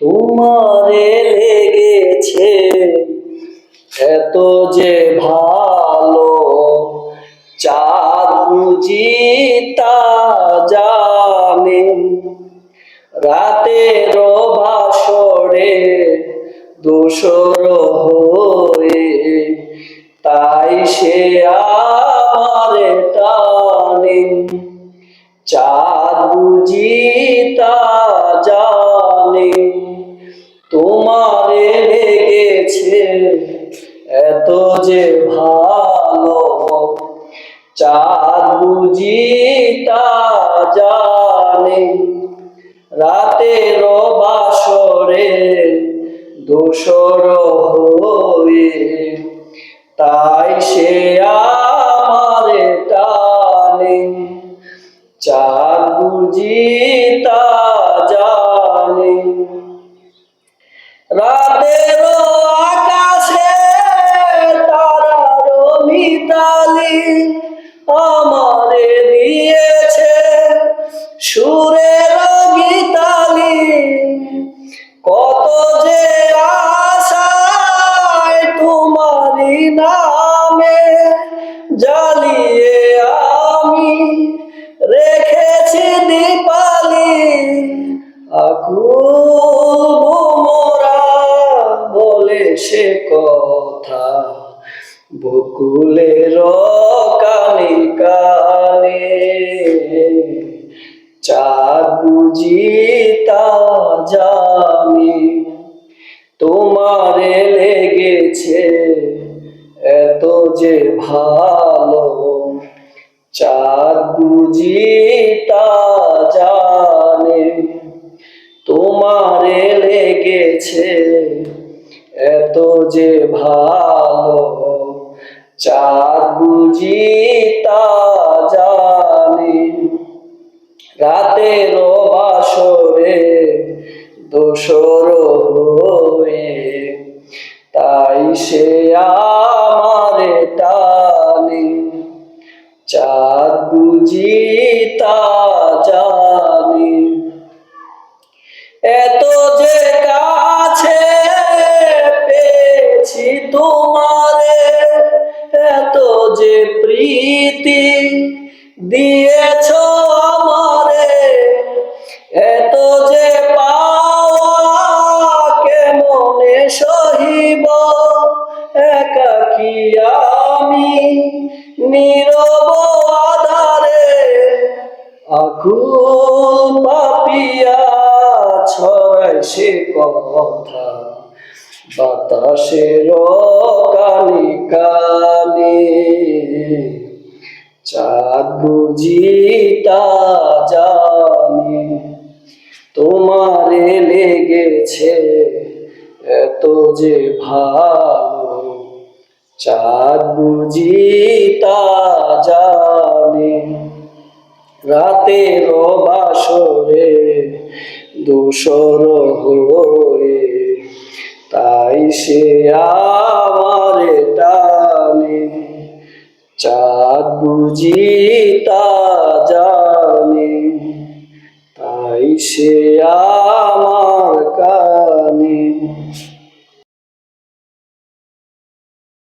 তোমারে লেগেছে এত যে ভালো চাঁদ বুঝি জানে। রাতের বাসরে দোসর হয়ে তাই সে আমারে টানে। চাঁদ বুঝি তা জানে, তোমারে লেগেছে এত যে ভালো চাঁদ বুঝি তা জানে, রাতের বাসরে দোসর হয়ে, তাই সে জানি জানে। রাতের আকাশে তারার মিতালি আমারে দিয়েছে। সুরের আকুল মোরা বলে সে কথা। বকুলের কানে কানে বুঝি তা জানি। তোমারে লেগেছে এত যে ভালো। চাঁদ বুঝি লেগেছে এত যে ভালো চাঁদ বুঝি তা জানে। রাতের বাসরে দোসর হয়ে তাই সে আমারে টানে। চাঁদ বুঝি তা জানি। দিয়েছ আমারে, এত যে পাওয়া কেমনে সহিব? একাকি আমি নীরব আধারে? আকুল পাপিয়া ছড়ায় সে কথা, বাতাসের কানে কানে। বুঝি তা তোমারে লেগেছে এত যে ভালো। চাঁদ বুঝি জানে, রাতের বাসরে দোসর হয়ে, তাই সে আমারে চাঁদ বুঝি তা জানে তাই সে আমার কানে।